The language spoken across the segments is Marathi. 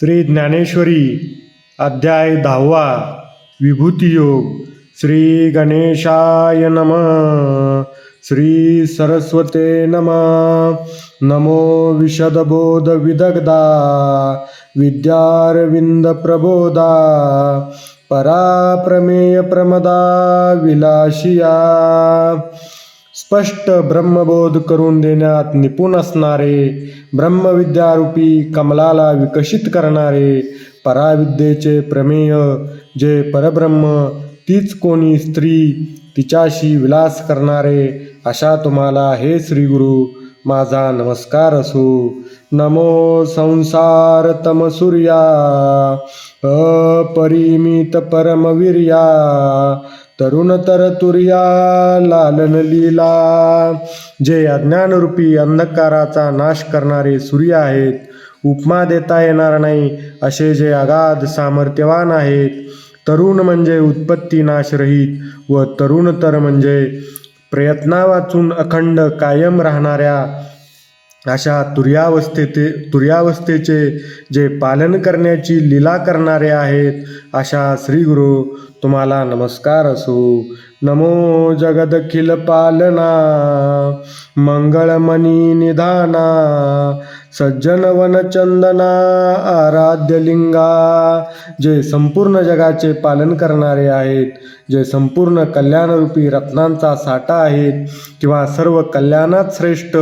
श्री ज्ञानेश्वरी अध्याय दहावा विभूतियोग. श्री गणेशाय नम. श्री सरस्वते नम. नमो विशदबोध विदग्धा विद्यारविंद प्रबोधा पराप्रमेय प्रमदा विलाशिया. स्पष्ट ब्रह्मबोध करून देण्यात निपुण असणारे ब्रह्मविद्यारूपी कमलाला विकसित करणारे पराविद्येचे प्रमेय जे परब्रह्म तीच कोणी स्त्री तिच्याशी विलास करणारे अशा तुम्हाला हे श्रीगुरु माझा नमस्कार असो. नमो संसार तमसूर्या अपरिमित परमवीर्या तरुण तर तुर्या लालन लीला. जे अज्ञानरूपी अंधकाराचा नाश करणारे सूर्य आहेत उपमा देता येणार नाही असे जे अगाध सामर्थ्यवान आहेत. तरुण म्हणजे उत्पत्ती नाशरहित व तरुण तर म्हणजे प्रयत्ना वाचून अखंड कायम राहणाऱ्या अशा तुर्यावस्थेते तुर्यावस्थेचे जे पालन करण्याची लीला करणारे आहेत अशा श्रीगुरु तुम्हाला नमस्कार असो. नमो जगदखिल पालना मंगळमणी निधाना सज्जनवनचंदना आराध्यलिंगा. आराध्य लिंगा जे संपूर्ण जगाचे पालन करणारे आहेत जे संपूर्ण कल्याणरूपी रत्नांचा साठा आहेत किंवा सर्व कल्याणात श्रेष्ठ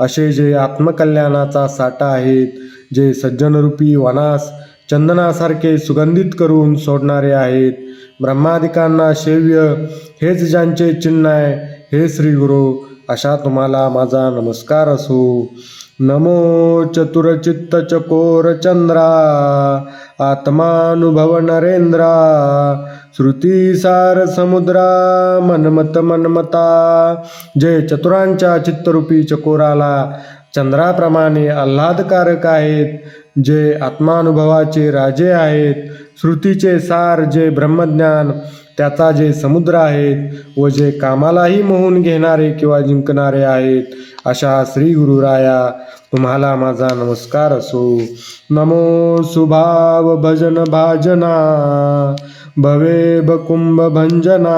असे जे आत्मकल्याणाचा साठा आहेत जे सज्जनरूपी वनास चंदनासारखे सुगंधित करून सोडणारे आहेत. ब्रह्मादिकांना शेव्य हेच ज्यांचे चिन्ह आहे हे श्री गुरु. अशा तुम्हाला माझा नमस्कार असो. नमो चतुरचित्त चकोर चंद्रा आत्मानुभव नरेंद्रा श्रुतीसार समुद्रा मनमत मनमता जे चतुरांच्या चित्तरूपी चकोराला चंद्राप्रमाणे आल्हादकारक आहेत जे आत्मानुभवाचे राजे आहेत श्रुतीचे सार जे ब्रह्मज्ञान त्याचा जे समुद्र आहेत व जे कामालाही मोहून घेणारे किंवा जिंकणारे आहेत अशा श्री गुरुराया तुम्हाला माझा नमस्कार असो. नमो सुभाव भजन भाजना भवे बकुंभ भंजना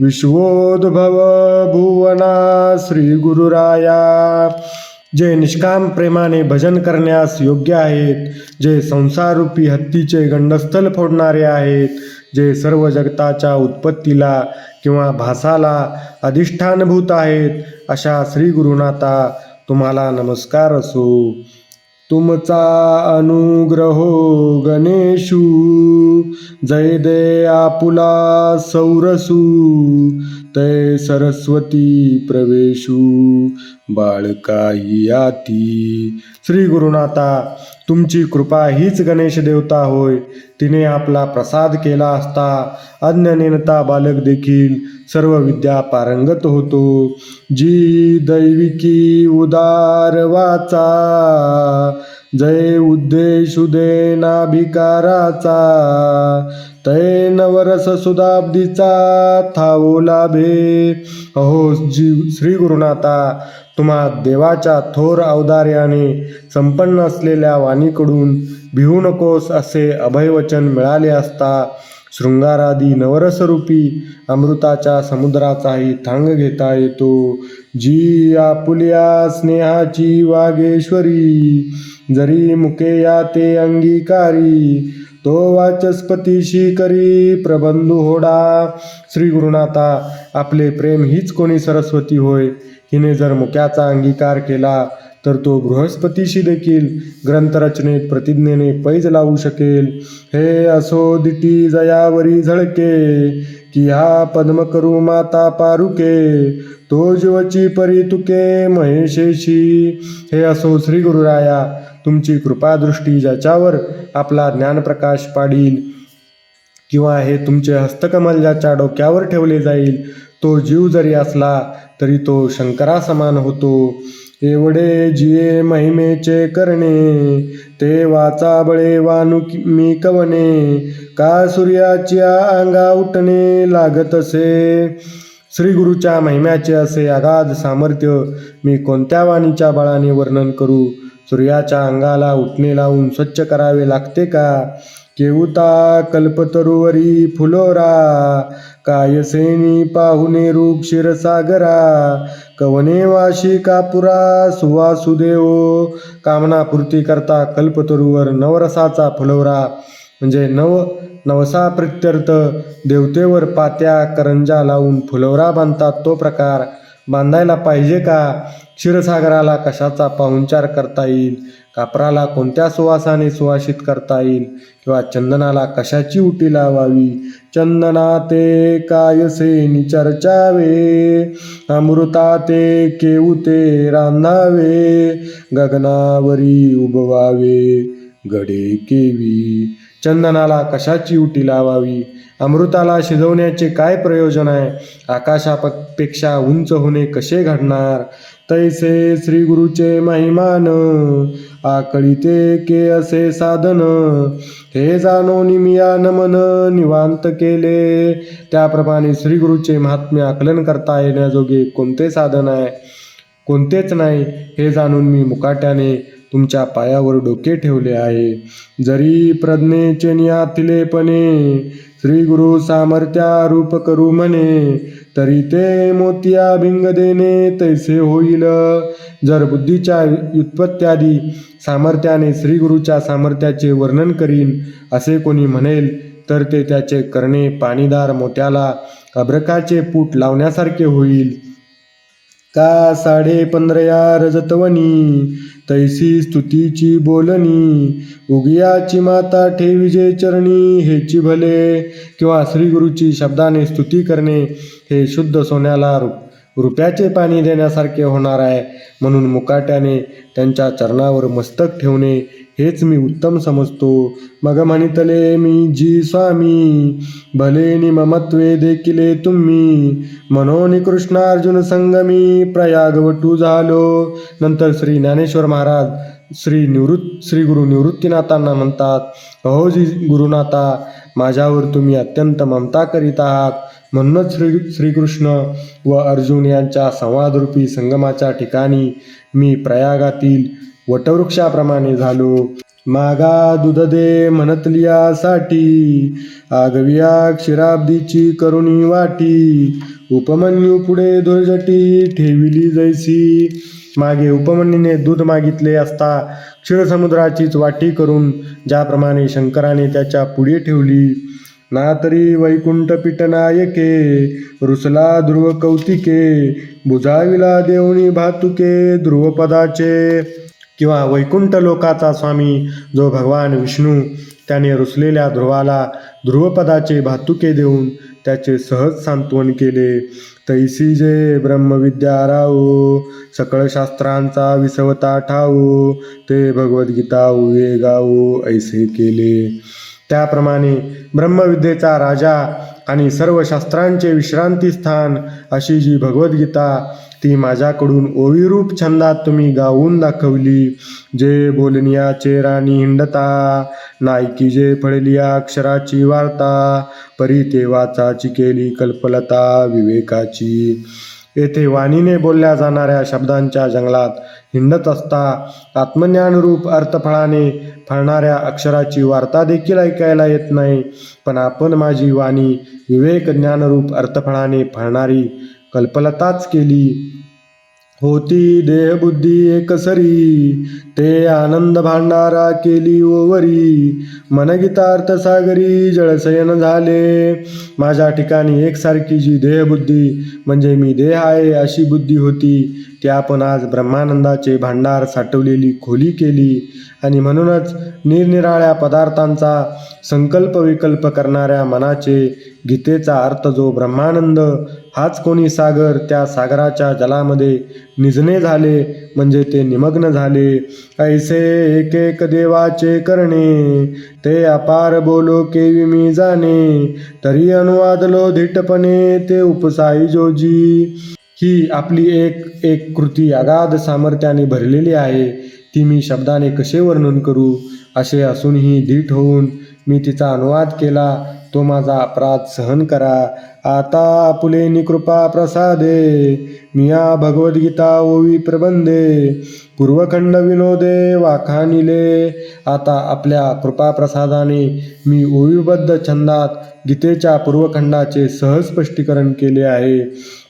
विश्वोद्भव भुवना श्री गुरुराया जे निष्काम प्रेमाने भजन करण्यास योग्य आहेत जे संसाररूपी हत्तीचे गंडस्थल फोडणारे आहेत जे सर्व जगताच्या उत्पत्तीला किंवा भासाला अधिष्ठानभूत आहेत अशा श्री गुरुनाथा तुम्हाला नमस्कार असो. तुमचा अनुग्रहो गणेशू जय दे आपुला सौरसू. तय सरस्वती प्रवेशू बाळकाई आती श्री गुरुनाथा तुमची कृपा हीच गणेश देवता होय. तिने आपला प्रसाद केला असता अज्ञनेनता बालक देखील सर्व विद्या पारंगत होतो. जी दैविकी उदार वाचा जय उद्देशुदे नाभिकाराचा तय नवरस सुदाब्दीचा थावो लाभे. अहो जी श्री गुरुनाथा तुम्हा देवाच्या थोर अवदार्याने संपन्न असलेल्या वाणीकडून भिवू नकोस असे अभयवचन मिळाले असता शृंगारादी नवरसरूपी अमृताच्या समुद्राचाही थांग घेता येतो. जी आपुल्या स्नेहाची वागेश्वरी जरी मुके या ते अंगीकारी तो वाचस्पतीशी करी प्रबंधू होडा. श्री गुरुनाथा आपले प्रेम हीच कोणी सरस्वती होय? हिने जर मुक्याचा अंगीकार केला तर तो बृहस्पतीशी देखील ग्रंथरचनेत प्रतिज्ञेने पैज लावू शकेल. हे असो दिटी जयावरी झळके की हा पद्म करू माता पारुके. तो जीवची परी तुके महेशेशी. हे असो श्री गुरुराया तुमची कृपादृष्टी ज्याच्यावर आपला ज्ञानप्रकाश पाडील किंवा हे तुमचे हस्तकमल ज्याच्या डोक्यावर ठेवले जाईल तो जीव जरी असला तरी तो शंकरा समान होतो. एवढे जिये महिमेचे करणे ते वाचा बळे वानु मी कवने का सूर्याच्या अंगा उठणे लागत असे? श्री गुरुच्या महिम्याचे असे अगाध सामर्थ्य मी कोणत्या वाणीच्या बळाने वर्णन करू? सूर्याच्या अंगाला उठणे लावून स्वच्छ करावे लागते का? केवता कल्पतरुवरी फुलोरा कायसेनी पाहुणे रूप क्षीरसागरा कवने वाशी कापुरा सुवासुदेव कामनापूर्ती करता कल्पतरूवर नवरसाचा फुलवरा म्हणजे नव नवसा प्रत्यर्थ देवतेवर पात्या करंजा लावून फुलवरा बांधतात तो प्रकार. बांधायला पाहिजे का? क्षीरसागराला कशाचा पाहुणचार करता येईल? कापराला कोणत्या सुवासाने सुवासित करता येईल? किंवा चंदनाला कशाची उटी लावावी? चंदना ते कायसे निचर्चावे अमृता ते केवते रांधावे? गगनावरी उभवावे गडे केवी? चंदनाला कशाची उटी लावावी? अमृताला शिजवण्याचे काय प्रयोजन आहे? आकाशापेक्षा उंच होणे कसे घडणार? तैसे श्री गुरुचे महिमान आकळीते के असे साधन. हे जाणो निमिया नमन निवांत केले. त्याप्रमाणे श्री गुरुचे महात्म्य आकलन करता येण्याजोगे कोणते साधन आहे? कोणतेच नाही हे जाणून मी मुकाट्याने तुमच्या पायावर डोके ठेवले आहे. जरी प्रज्ञेचे नियातिलेपणे श्री गुरु सामर्थ्या रूप करू म्हणे तरी ते मोतिया भिंग देणे तैसे होईल. जर बुद्धीच्या व्युत्पत्त्यादी सामर्थ्याने श्री गुरुच्या सामर्थ्याचे वर्णन करीन असे कोणी म्हणेल तर ते त्याचे करणे पाणीदार मोत्याला अभ्रकाचे पूट लावण्यासारखे होईल. का साडे पंधरया रजतवनी? तैसी स्तुतीची बोलणी. उगियाची माता ठेविजे चरणी हेची भले. किंवा श्रीगुरूची शब्दाने स्तुती करणे हे शुद्ध सोन्याला रु रुपयाचे पाणी देण्यासारखे होणार आहे. म्हणून मुकाट्याने त्यांच्या चरणावर मस्तक ठेवणे हेच मी उत्तम समजतो. मग म्हणितले मी जी स्वामी भले नि ममत्वे देखिले तुम्ही. मनोनी कृष्णार्जुन संगमी प्रयागवटू झालो. नंतर श्री ज्ञानेश्वर महाराज श्री निवृत्त श्री गुरु निवृत्तीनाथांना म्हणतात अहो जी गुरुनाथा माझ्यावर तुम्ही अत्यंत ममता करीत आहात. म्हणूनच श्री श्रीकृष्ण व अर्जुन यांच्या संवादरूपी संगमाच्या ठिकाणी मी प्रयागातील वटवृक्षाप्रमाणे झालो. मागा दुध दे म्हणतलियासाठी आगविया क्षीराब्दीची करुणी वाटी. उपमन्यू पुढे दोरजटी ठेविली जैसी मागे उपमन्यूने दूध मागितले असता क्षीरसमुद्राचीच वाटी करून ज्याप्रमाणे शंकराने त्याच्या पुढे ठेवली. ना तरी वैकुंठ पिटनायके रुसला ध्रुव कौतिके बुजाविला देवणी भातुके ध्रुवपदाचे. किंवा वैकुंठ लोकाचा स्वामी जो भगवान विष्णू त्याने रुसलेल्या ध्रुवाला ध्रुवपदाचे भातुके देऊन त्याचे सहज सांत्वन केले. तैसी जे ब्रह्मविद्या राहू सकळ शास्त्रांचा विसवता ठाऊ ते भगवद्गीता उवे गावो ऐसे केले. त्याप्रमाणे ब्रह्मविद्येचा राजा आणि सर्व शास्त्रांचे विश्रांतीस्थान अशी जी भगवद्गीता ती माझ्याकडून ओविरूप छंदात तुम्ही गाऊन दाखवली. जे बोलनिया राणी हिंडता नायकी जे फळलिया अक्षराची वार्ता परी ते वाचाची केली कल्पलता विवेकाची. येथे वाणीने बोलल्या जाणाऱ्या शब्दांच्या जंगलात हिंडत असता आत्मज्ञानरूप अर्थफळाने फळणाऱ्या अक्षराची वार्ता देखील ऐकायला येत नाही. पण आपण माझी वाणी विवेक ज्ञानरूप अर्थफळाने फळणारी कल्पलताच केली. होती देहबुद्धी एकसरी ते आनंद भांडारा केली ओवरी. मनगीतार्थ सागरी जळसयन झाले. माझ्या ठिकाणी एकसारखी जी देहबुद्धी म्हणजे मी देह आहे अशी बुद्धी होती. ती आपण आज ब्रह्मानंदाचे भांडार साठवलेली खोली केली. आणि म्हणूनच निरनिराळ्या पदार्थांचा संकल्प विकल्प करणाऱ्या मनाचे गीतेचा अर्थ जो ब्रह्मानंद हाच कोणी सागर त्या सागराच्या जलामध्ये निजणे झाले म्हणजे ते निमग्न झाले. ऐसे एक एक देवाचे करणे ते अपार बोलो केवी मी जाणे. तरी अनुवादलो धिटपणे ते उपसाई जोजी. ही आपली एक एक कृती अगाध सामर्थ्याने भरलेली आहे. ती मी शब्दाने कसे वर्णन करू? असे असूनही धीट होऊन मी तिचा अनुवाद केला. तो माझा अपराध सहन करा. आता आपुलेनी कृपा प्रसादे. मिया भगवद्गीता ओवी प्रबंधे. पूर्वखंड विनोदे वाखानिले आता आपल्या कृपाप्रसादाने मी ओवीबद्ध छंदात गीतेच्या पूर्वखंडाचे सहज स्पष्टीकरण केले आहे.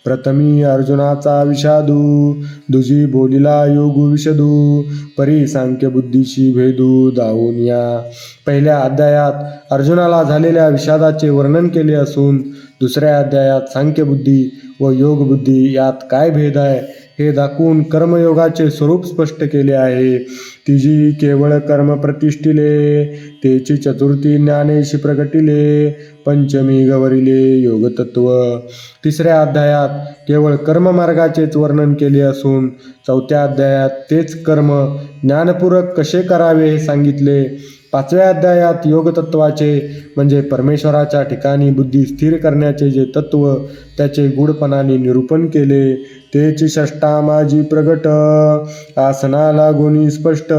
प्रथमी अर्जुनाचा विषादू दुजी बोलिला योगु विषदू परी सांख्य बुद्धीशी भेदू दावून या. पहिल्या अध्यायात अर्जुनाला झालेल्या विषादाचे वर्णन केले असून दुसऱ्या अध्यायात सांख्यबुद्धी व योगबुद्धी यात काय भेद आहे? हे दाखवून कर्मयोगाचे स्वरूप स्पष्ट केले आहे. तिजी केवळ कर्म प्रतिष्ठिले तेची चतुर्थी ज्ञानेशी प्रगटिले पंचमी गवरिले योगतत्व. तिसऱ्या अध्यायात केवळ कर्ममार्गाचेच वर्णन केले असून चौथ्या अध्यायात तेच कर्म ज्ञानपूरक कसे करावे हे सांगितले? पाचव्या अध्यायात योगतत्वाचे म्हणजे परमेश्वराच्या ठिकाणी बुद्धी स्थिर करण्याचे जे तत्व त्याचे गूढपणाने निरूपण केले तेची षष्टा माझी प्रगट. आसना लागोनी स्पष्ट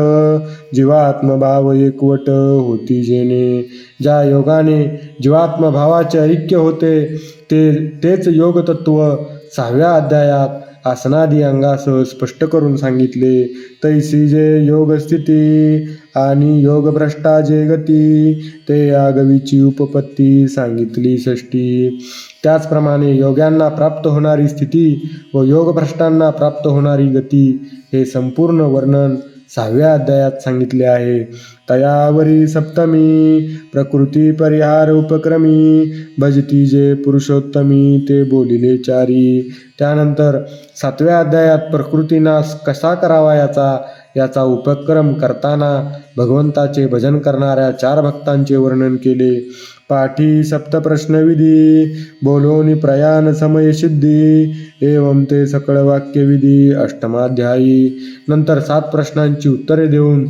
जीवात्मभाव एकवट होती जेणे. ज्या योगाने जीवात्मभावाचे ऐक्य होते ते तेच योगतत्व सहाव्या अध्यायात आसनादी अंगासह स्पष्ट करून सांगितले. तैसी जे योगस्थिती आणि योगभ्रष्टा जे गती ते आगवीची उपपत्ती सांगितली षष्टी. त्याचप्रमाणे योग्यांना प्राप्त होणारी स्थिती व योगभ्रष्टांना प्राप्त होणारी गती हे संपूर्ण वर्णन सहाव्या अध्यायात सांगितले आहे तयावरी सप्तमी प्रकृती परिहार उपक्रमी भजती जे पुरुषोत्तमी ते बोलिले चारी. त्यानंतर सातव्या अध्यायात प्रकृतीनाश कसा करावा याचा याचा उपक्रम करताना भगवंताचे भजन करणाऱ्या चार भक्तांचे वर्णन केले. पाठी सप्तप्रश्नविधी बोलोनी प्रयाण समय सिद्धी एवं ते सकळ वाक्यविधी अष्टमाध्यायी. नंतर सात प्रश्नांची उत्तरे देऊन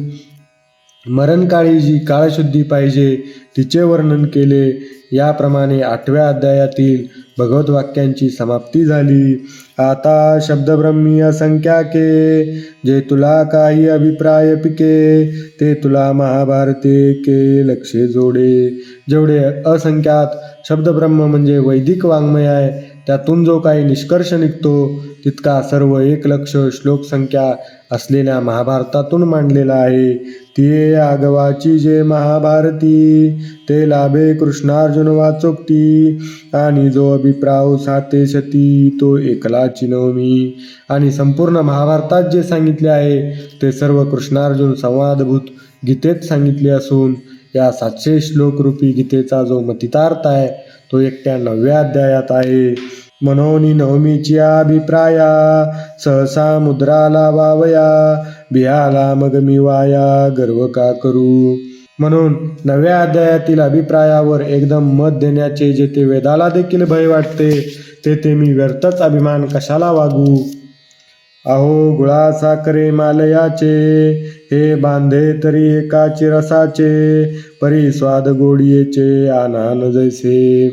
मरणकाळी जी काळशुद्धी पाहिजे तिचे वर्णन केले. याप्रमाणे आठव्या अध्यायातील भगवत वाक्यांची समाप्ती झाली. आता शब्दभ्रम्मी असंख्या के जे तुला काही अभिप्राय पिके ते तुला महाभारते के लक्षे जोडे. जेवढे असंख्यात शब्दब्रह्म म्हणजे वैदिक वाङ्मय आहे त्यातून जो काही निष्कर्ष निघतो तितका सर्व एक लक्ष श्लोक संख्या असलेल्या महाभारतातून मांडलेला आहे. ते आगवाची जे महाभारती ते लाभे कृष्णार्जुन वाचोक्ती आणि जो अभिप्राव साते शती तो एकला चिनवमी आणि संपूर्ण महाभारतात जे सांगितले आहे ते सर्व कृष्णार्जुन संवादभूत गीतेत सांगितले असून या सातशे श्लोकरूपी गीतेचा जो मतितार्थ आहे तो एकट्या नवव्या अध्यायात आहे. मनोनी नवमीच्या अभिप्राया सहसा मुद्राला वावया बिहाला मग मी वाया गर्व का करू? म्हणून नव्या अध्यायातील अभिप्रायावर एकदम मत देण्याचे जेथे वेदाला देखील भय वाटते तेथे मी व्यर्थच अभिमान कशाला वागू? अहो गुळा साखरे मालयाचे हे बांधे तरी एकाचे रसाचे परी स्वाद गोडियेचे आनान जैसे.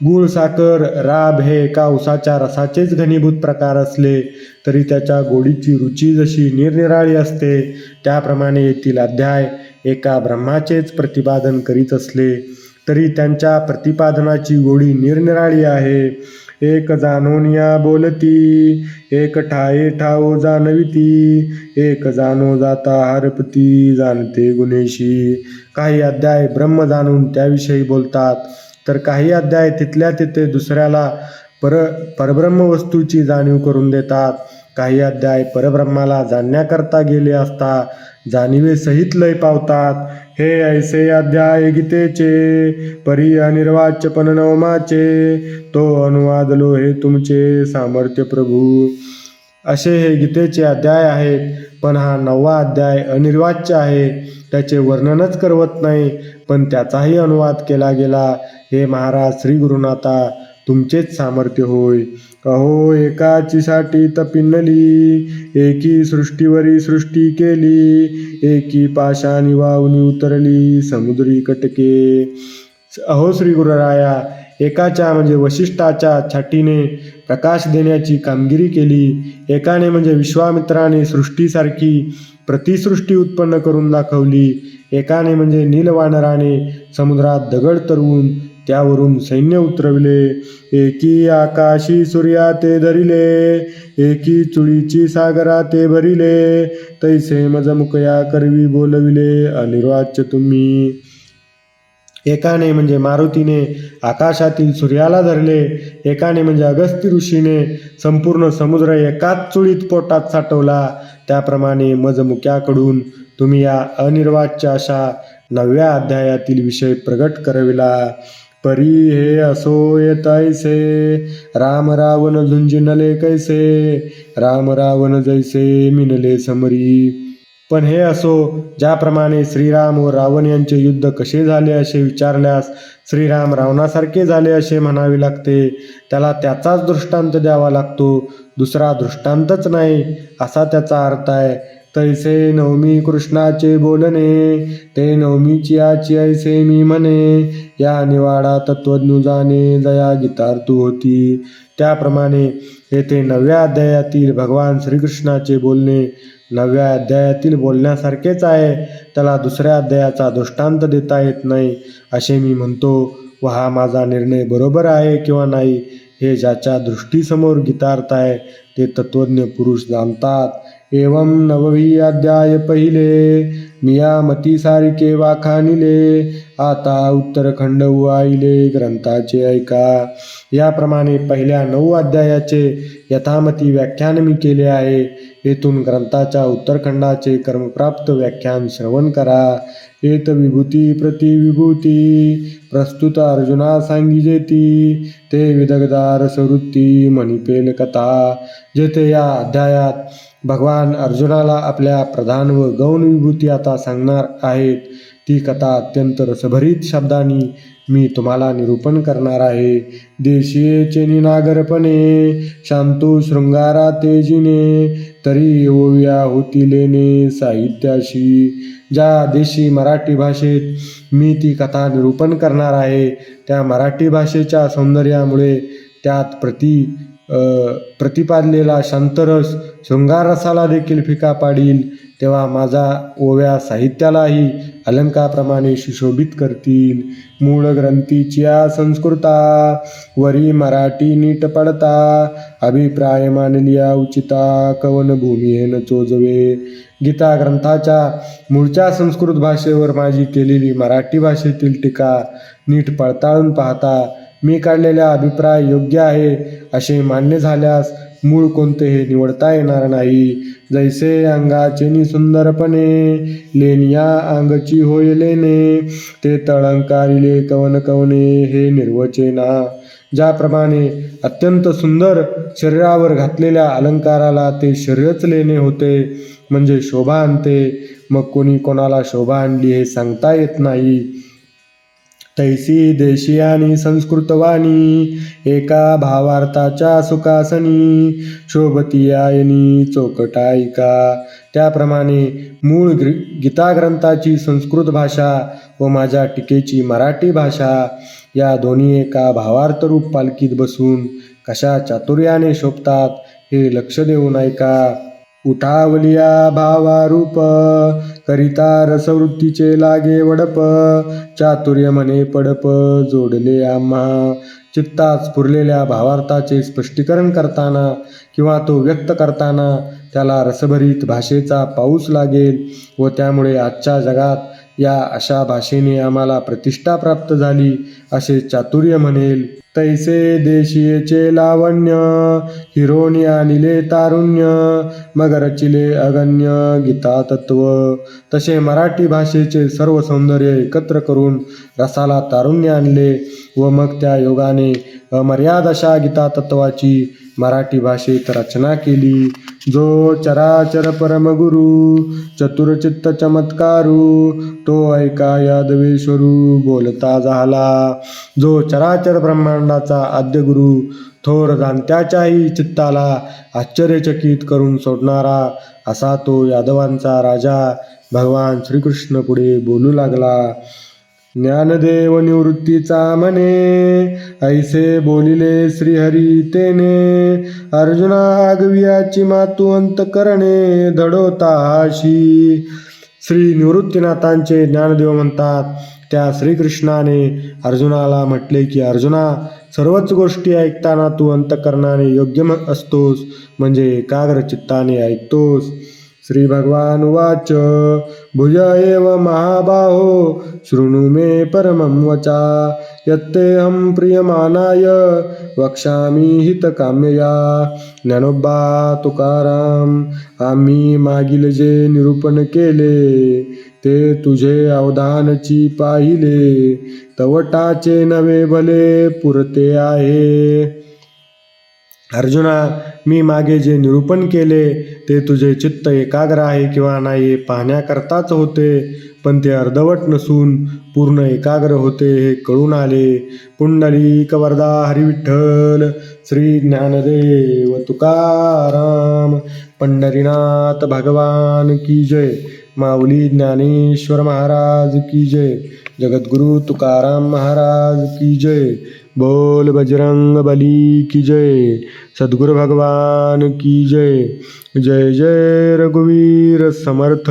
गुळ साखर राब हे एका उसाच्या रसाचेच घनीभूत प्रकार असले तरी त्याच्या गोडीची रुची जशी निरनिराळी असते त्याप्रमाणे येथील अध्याय एका ब्रह्माचेच प्रतिपादन करीत असले तरी त्यांच्या प्रतिपादनाची गोडी निरनिराळी आहे. एक जाणोनिया बोलती एक ठाये ठाओ जाणविती एक जाणो जाता हरपती जाणते गुणेशी. काही अध्याय ब्रह्म जाणून त्याविषयी बोलतात. तर काही अध्याय तिथल्या तिथे दुसऱ्याला पर परब्रह्म वस्तूची जाणीव करून देतात. काही अध्याय परब्रह्माला जाणण्याकरता गेले असता जाणीवे सहित लय पावतात. हे ऐसे अध्याय गीतेचे परी अनिर्वाच्यपण नवमाचे तो अनुवादलो हे तुमचे सामर्थ्य प्रभू. असे हे गीतेचे अध्याय आहेत पण हा नववा अध्याय अनिर्वाच्य आहे. त्याचे वर्णनच करवत नाही पण त्याचाही अनुवाद केला गेला. हे महाराज श्री गुरुनाथा तुमचेच सामर्थ्य होय. अहो एकाचीसाठी तपिनली एकी सृष्टीवरी सृष्टी केली एकी पाशानी वावनी उतरली समुद्री कटके. अहो श्री गुरुराया एकाच्या म्हणजे वशिष्ठाच्या छाटीने प्रकाश देण्याची कामगिरी केली. एकाने म्हणजे विश्वामित्राने सृष्टीसारखी प्रतिसृष्टी उत्पन्न करून दाखवली. एकाने म्हणजे नीलवानराने समुद्रात दगड तरवून त्यावरून सैन्य उतरविले. एकी आकाशी सूर्या ते धरिले एकी चुळीची सागरा ते भरिले. तैसे मजमुकया करवी बोलविले अनिर्वाच्य तुम्ही. एकाने म्हणजे मारुतीने आकाशातील सूर्याला धरले एकाने म्हणजे अगस्ती ऋषीने संपूर्ण समुद्र एकाच चुळीत पोटात साठवला. त्याप्रमाणे मजमुक्याकडून तुम्ही या अनिर्वाच्य अशा नवव्या अध्यायातील विषय प्रगट करविला. परी हे असो येतायसे राम रावण झुंजिनले कैसे राम रावण जैसे मिनले समरी. पण हे असो ज्याप्रमाणे श्रीराम व रावण यांचे युद्ध कसे झाले असे विचारल्यास श्रीराम रावणासारखे झाले असे म्हणावे लागते. त्याला त्याचाच दृष्टांत द्यावा लागतो दुसरा दृष्टांतच नाही असा त्याचा अर्थ आहे. तैसे नवमी कृष्णाचे बोलणे ते नवमीची आची ऐसे मी म्हणे या निवाडा तत्वज्ञुजाने जया गीतार्थू होती. त्याप्रमाणे येथे नव्या अध्यायातील भगवान श्रीकृष्णाचे बोलणे नव्या अध्यायातील बोलण्यासारखेच आहे. त्याला दुसऱ्या अध्यायाचा दृष्टांत देता येत नाही. असे मी म्हणतो व हा माझा निर्णय बरोबर आहे किंवा नाही हे ज्याच्या दृष्टीसमोर गीतार्थ आहे ते तत्वज्ञ पुरुष जाणतात. एवं नववी अध्याय पहिले मिया मती सारिके वाखानिले आता उत्तरखंड आईले ग्रंथाचे ऐका. याप्रमाणे पहिल्या नऊ अध्यायाचे यथामती व्याख्यान मी केले आहे. येथून ग्रंथाच्या उत्तरखंडाचे कर्मप्राप्त व्याख्यान श्रवण करा. एत विभूती प्रति विभूती प्रस्तुत अर्जुना सांगिजेती ते विदगदार सवृत्ती मणिपेल कथा। जेथे या अध्यायात भगवान अर्जुनाला आपल्या प्रधान व गौण विभूती आता सांगणार आहेत। ती कथा अत्यंत रसभरीत शब्दांनी मी तुम्हाला निरूपण करणार आहे. देशीयेचे निनागरपणे शांतो शृंगारा तेजीने तरी ओव्या होतीलेने साहित्याशी. ज्या देशी मराठी भाषेत मी ती कथा निरूपण करणार आहे त्या मराठी भाषेच्या सौंदर्यामुळे त्यात प्रति प्रतिपादलेला शांतरस शृंगाररसाला देखील फिका पाडील तेव्हा माझा ओव्या साहित्यालाही अलंकाप्रमाणे सुशोभित करतील. मूळ ग्रंथीच्या संस्कृता वरी मराठी नीट पडता अभिप्राय मानलिया उचिता कवन भूमियेन चोजवे. गीता ग्रंथाच्या मूळच्या संस्कृत भाषेवर माझी केलेली मराठी भाषेतील टीका नीट पडताळून पाहता मी काढलेला अभिप्राय योग्य आहे असे मान्य झाल्यास मूळ कोणते हे निवडता येणार नाही. जैसे अंगाचे नि सुंदरपणे लेनिया अंगची होय लेणे ते तळंकारिले कवन कवने हे निर्वचेना. ज्याप्रमाणे अत्यंत सुंदर शरीरावर घातलेल्या अलंकाराला ते शरीरच लेणे होते म्हणजे शोभा आणते मग कोणी कोणाला शोभा आणली हे सांगता येत नाही. तैसी देशियानी संस्कृतवाणी एका भावार्थाच्या सुखासनी शोभतीयायनी चोकटायिका. त्याप्रमाणे मूळ ग्री गीता ग्रंथाची संस्कृत भाषा व माझ्या टीकेची मराठी भाषा या दोन्ही एका भावार्थरूप पालखीत बसून कशा चातुर्याने शोभतात हे लक्ष देऊन ऐका. उठावलिया भावारूप करिता रसवृत्तीचे लागे वडप चातुर्य मने पडप जोडले आम्हा. चित्तात स्फुरलेल्या भावार्थाचे स्पष्टीकरण करताना किंवा तो व्यक्त करताना त्याला रसभरीत भाषेचा पाऊस लागेल व त्यामुळे आजच्या जगात या अशा भाषेने आम्हाला प्रतिष्ठा प्राप्त झाली असे चातुर्य म्हणेल. तैसे देशीयेचे लावण्य हिरोनी आणिले तारुण्य मग रचिले अगण्य गीता तत्व तसे मराठी भाषेचे सर्व सौंदर्य एकत्र करून रसाला तारुण्य आणले व मग त्या योगाने अमर्याद अशा गीता तत्वाची मराठी भाषेत रचना केली. जो चराचर परमगुरु चतुरचित्त चमत्कारू तो ऐका यादवेश्वरू बोलता झाला. जो चराचर ब्रह्मांडाचा आद्यगुरु थोर जाणत्याच्याही चित्ताला आश्चर्यचकित करून सोडणारा असा तो यादवांचा राजा भगवान श्रीकृष्ण पुढे बोलू लागला. ज्ञानदेव निवृत्तीचा म्हणे. ऐसे बोलिले श्रीहरी तेने. अर्जुना आगवियाची मातू अंत करणे धडवताशी श्री निवृत्तीनाथांचे ज्ञानदेव म्हणतात त्या श्रीकृष्णाने अर्जुनाला म्हटले की अर्जुना सर्वच गोष्टी ऐकताना तू अंतकरणाने योग्य म- असतोस म्हणजे एकाग्र चित्ताने ऐकतोस. श्री भगवान उवाच। भुज एव महाबाहो शृणु मे परमं वचा। यत्तेऽहं प्रियमानाय वक्ष्यामि हितकाम्यया। ज्ञानोबा तुकाराम आम्ही मागील जे निरूपण केले ते तुझे अवधानची पाहिले। तवटाचे नवे भले पुरते आहे। अर्जुना मी मागे जे निरूपण केले ते तुझे चित्त एकाग्र आहे किंवा नाही पाहण्याकरताच होते. पण ते अर्धवट नसून पूर्ण एकाग्र होते हे कळून आले. पुंडलिक वरदा हरिविठ्ठल श्री ज्ञानदेव तुकाराम पंढरीनाथ भगवान की जय. माऊली ज्ञानेश्वर महाराज की जय. जगद्गुरु तुकाराम महाराज की जय. बोल बजरंग बली की जय सद्गुरु भगवान की जय। जय जय रघुवीर समर्थ।